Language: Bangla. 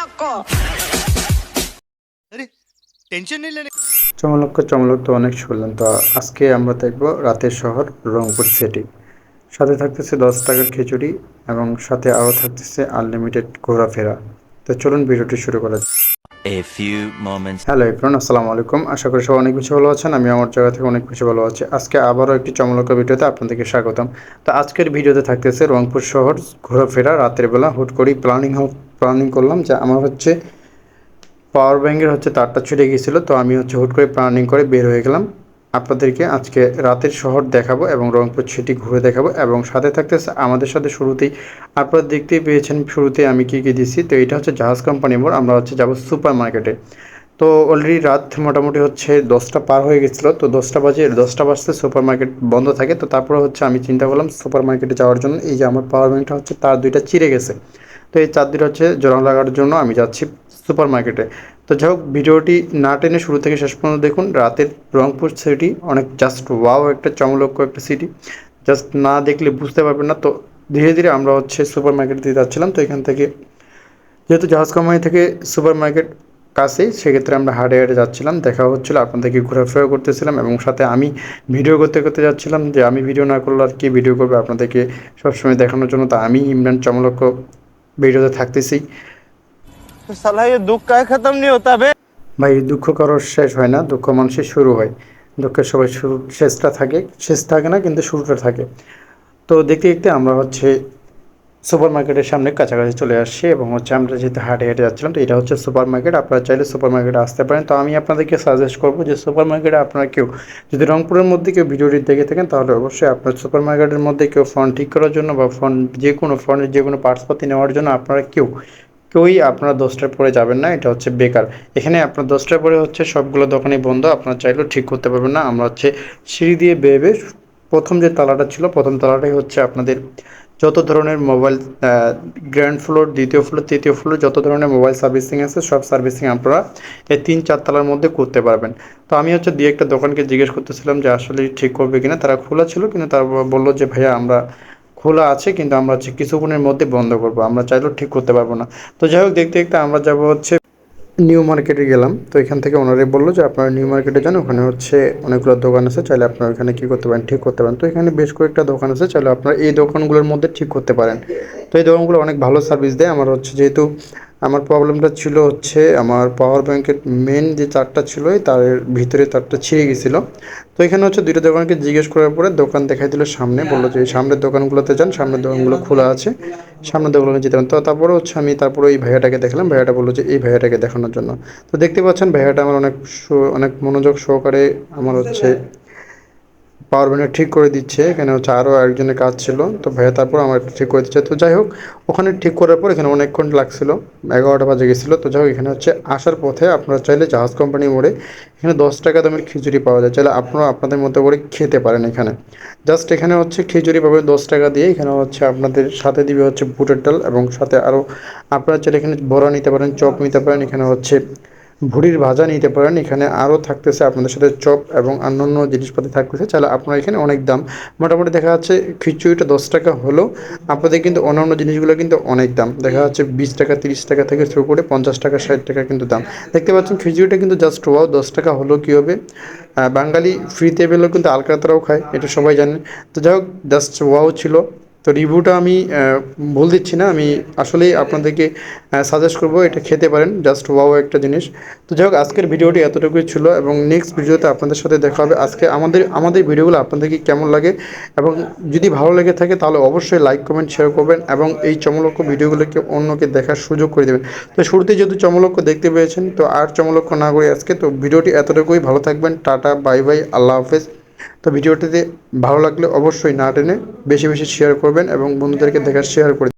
loco. अरे टेंशन नहीं लेने চমলক্ষ চমলক তো অনেক শুনলেন তো আজকে আমরা দেখব রাতের শহর রংপুর সিটি সাথে থাকতেছে দশ টাকার খিচুড়ি এবং সাথে আরও থাকতেছে আনলিমিটেড ঘোরাফেরা তো চলুন ভিডিওটি শুরু করা যাক A few moments hello Ifran আসসালামু আলাইকুম আশা করি সবাই অনেক বেশি ভালো আছেন আমি আমার জায়গা থেকে অনেক বেশি ভালো আছি আজকে আবারও একটি চমলক ভিডিওতে আপনাদেরকে স্বাগতম তো আজকের ভিডিওতে থাকতেছে রংপুর শহর ঘোরাফেরা রাতের বেলা হুট করেই প্ল্যানিং প্ল্যানিং করলাম যে আমার হচ্ছে পাওয়ার ব্যাঙ্কের হচ্ছে তারটা ছুটে গিয়েছিল, তো আমি হচ্ছে হুট করে প্ল্যানিং করে বের হয়ে গেলাম। আপনাদেরকে আজকে রাতের শহর দেখাবো এবং রংপুর সিটি ঘুরে দেখাবো এবং সাথে থাকতে আমাদের সাথে শুরুতেই আপনারা দেখতেই পেয়েছেন শুরুতে আমি কী কী দিচ্ছি তো এটা হচ্ছে জাহাজ কোম্পানি মোড়, আমরা হচ্ছে যাব সুপার মার্কেটে। তো অলরেডি রাত মোটামুটি হচ্ছে দশটা পার হয়ে গেছিল তো দশটা বাজে, দশটা বাজতে সুপার মার্কেট বন্ধ থাকে। তো তারপরে হচ্ছে আমি চিন্তা করলাম সুপার মার্কেটে যাওয়ার জন্য, এই যে আমার পাওয়ার ব্যাঙ্কটা হচ্ছে তার দুইটা চিড়ে গেছে। তো এই চার দুইটা হচ্ছে জোড়া লাগার জন্য আমি যাচ্ছি সুপার মার্কেটে তো যাই হোক, ভিডিওটি না টেনে শুরু থেকে শেষ পর্যন্ত দেখুন। রাতের রংপুর সিটি, অনেক জাস্ট ওয়াও একটা চমলক্ষ একটা সিটি। জাস্ট না দেখলে বুঝতে পারবেন না। তো ধীরে ধীরে আমরা হচ্ছে সুপার মার্কেট দিয়ে যাচ্ছিলাম। তো এখান থেকে যেহেতু জাহাজ কোম্পানি থেকে সুপার মার্কেট কাছেই, সেক্ষেত্রে আমরা হাটে হাটে যাচ্ছিলাম। দেখা হচ্ছিল, আপনাদেরকে ঘোরাফেরা করতেছিলাম এবং সাথে আমি ভিডিও করতে করতে যাচ্ছিলাম। যে আমি ভিডিও না করলে আর কি ভিডিও করবে আপনাদেরকে সবসময় দেখানোর জন্য। তা আমি ইমরান চমলক্ষ ভিডিওতে থাকতেছি। দুঃখ ভাই দুঃখ কারোর শেষ হয় না দুঃখ মানুষের শুরু হয়। দুঃখের সবাই শুরু শেষটা থাকে। শেষ থাকে না কিন্তু শুরুটা থাকে। তো দেখতে দেখতে আমরা হচ্ছে সুপার মার্কেটের সামনে কাছাকাছি চলে আসছি এবং হচ্ছে আমরা যেহেতু হাটে হেঁটে যাচ্ছিলাম, তো এটা হচ্ছে সুপার মার্কেট আপনারা চাইলে সুপার মার্কেটে আসতে পারেন। তো আমি আপনাদেরকে সাজেস্ট করব যে সুপার মার্কেটে আপনারা কেউ যদি রংপুরের মধ্যে কেউ ভিডিওটি দেখে থাকেন, তাহলে অবশ্যই আপনার সুপার মার্কেটের মধ্যে কেউ ফোন ঠিক করার জন্য বা ফোন যে কোনো ফোনের যে কোনো পার্টসপাতি নেওয়ার জন্য আপনারা কেউ, কেউই আপনারা দশটার পরে যাবেন না। এটা হচ্ছে বেকার। এখানে আপনার দশটার পরে হচ্ছে সবগুলো দোকানই বন্ধ। আপনারা চাইলেও ঠিক করতে পারবেন না। আমরা হচ্ছে সিঁড়ি দিয়ে বেয়ে বেয়ে প্রথম যে তালাটা ছিল, প্রথম তালাটাই হচ্ছে আপনাদের যত ধরনের মোবাইল গ্র্যান্ড ফ্লোর, দ্বিতীয় ফ্লোর, তৃতীয় ফ্লোর, যত ধরনের মোবাইল সার্ভিসিং আছে, সব সার্ভিসিং আপনারা এই তিন চার তলার মধ্যে করতে পারবেন। তো আমি হচ্ছে দিয়ে একটা দোকানকে জিজ্ঞেস করতেছিলাম যে আসলে ঠিক করবে কিনা, তারা খোলা ছিল কিন্তু তারা বলল যে ভাইয়া আমরা খোলা আছে, কিন্তু আমরা হচ্ছে কিছুক্ষণের মধ্যে বন্ধ করব, আমরা চাইলেও ঠিক করতে পারব না। তো যাই হোক, দেখতে দেখতে আমরা যাব হচ্ছে নিউ মার্কেটে গেলাম। তো এখান থেকে ওনারে বলল যে, আপনারা নিউ মার্কেটে যান, ওখানে হচ্ছে অনেকগুলো দোকান আছে, চাইলে আপনারা ওখানে কী করতে পারেন, ঠিক করতে পারেন। তো এখানে বেশ কয়েকটা দোকান আছে, চাইলে আপনারা এই দোকানগুলোর মধ্যে ঠিক করতে পারেন। তো এই দোকানগুলো অনেক ভালো সার্ভিস দেয়। আমার হচ্ছে যেহেতু আমার প্রবলেমটা ছিল হচ্ছে আমার পাওয়ার ব্যাংকের মেন যে তারটা ছিল, এই তারের ভিতরে তারটা ছিঁড়ে গেছিল। তো এখানে হচ্ছে দুইটা দোকানকে জিজ্ঞেস করার পরে দোকান দেখাই দিল সামনে, বলল যে সামনের দোকানগুলোতে যান, সামনের দোকানগুলো খোলা আছে, সামনের দোকানগুলো যেতে তো তারপরে হচ্ছে আমি তারপরে এই ভাইয়াটাকে দেখলাম, ভাইয়াটা বলল যে এই ভাইয়াটাকে দেখানোর জন্য। তো দেখতে পাচ্ছেন ভাইয়াটা আমার অনেক অনেক মনোযোগ সহকারে আমার হচ্ছে পাওয়ার ব্যাংকটা ঠিক করে দিচ্ছে, এখানে হচ্ছে আরও একজনের কাজ ছিল। তো ভাইয়া তারপর আমার ঠিক করে দিচ্ছে। তো যাই হোক, ওখানে ঠিক করার পর এখানে অনেকক্ষণ লাগছিল, এগারোটা বাজে গেছিল। তো যাই হোক, এখানে হচ্ছে আসার পথে আপনারা চাইলে জাহাজ কোম্পানি মোড়ে এখানে দশ টাকা দামের খিচুড়ি পাওয়া যায়। চাইলে আপনারা আপনাদের মতো করে খেতে পারেন এখানে। জাস্ট এখানে হচ্ছে খিচুড়ি পাবেন দশ টাকা দিয়ে। এখানে হচ্ছে আপনাদের সাথে দিবে হচ্ছে বুটের ডাল এবং সাথে আরও আপনারা চাইলে এখানে বড়া নিতে পারেন, চপ নিতে পারেন। এখানে হচ্ছে ভুড়ির ভাজা নিতে পারেন। এখানে আরও থাকতেছে আপনাদের সাথে চপ এবং অন্যান্য জিনিসপাতি থাকতেছে। চাইলে আপনার এখানে অনেক দাম। মোটামুটি দেখা যাচ্ছে খিচুড়িটা দশ টাকা হলেও আপনাদের কিন্তু অন্যান্য জিনিসগুলো কিন্তু অনেক দাম। দেখা যাচ্ছে বিশ টাকা, তিরিশ টাকা থেকে শুরু করে পঞ্চাশ টাকা, ষাট টাকা কিন্তু দাম। দেখতে পাচ্ছেন খিচুড়িটা কিন্তু জাস্ট ওয়াও দশ টাকা হলেও কী হবে? বাঙালি ফ্রিতে পেলেও কিন্তু আলকাতরাও খায়, এটা সবাই জানে। তো যাই হোক জাস্ট ওয়াও ছিল। তো রিভিউটা আমি ভুল দিচ্ছি না। আমি আসলেই আপনাদেরকে সাজেস্ট করব এটা খেতে পারেন। জাস্ট ওয়াও একটা জিনিস। তো যাই হোক, আজকের ভিডিওটি এতটুকুই ছিল এবং নেক্সট ভিডিওতে আপনাদের সাথে দেখা হবে। আজকে আমাদের আমাদের ভিডিওগুলো আপনাদেরকে কেমন লাগে এবং যদি ভালো লেগে থাকে তাহলে অবশ্যই লাইক কমেন্ট শেয়ার করবেন এবং এই চমলক্ষ ভিডিওগুলোকে অন্যকে দেখার সুযোগ করে দেবেন। তো শুরুতে যেহেতু চমলক্ষ দেখতে পেয়েছেন, তো আর চমলক্ষ না করে আজকে, তো ভিডিওটি এতটুকুই। ভালো থাকবেন, টাটা বাই বাই আল্লাহ হাফেজ। তো ভিডিওটিতে ভালো লাগলে অবশ্যই না টেনে বেশি বেশি শেয়ার করবেন এবং বন্ধুদেরকে দেখার শেয়ার করে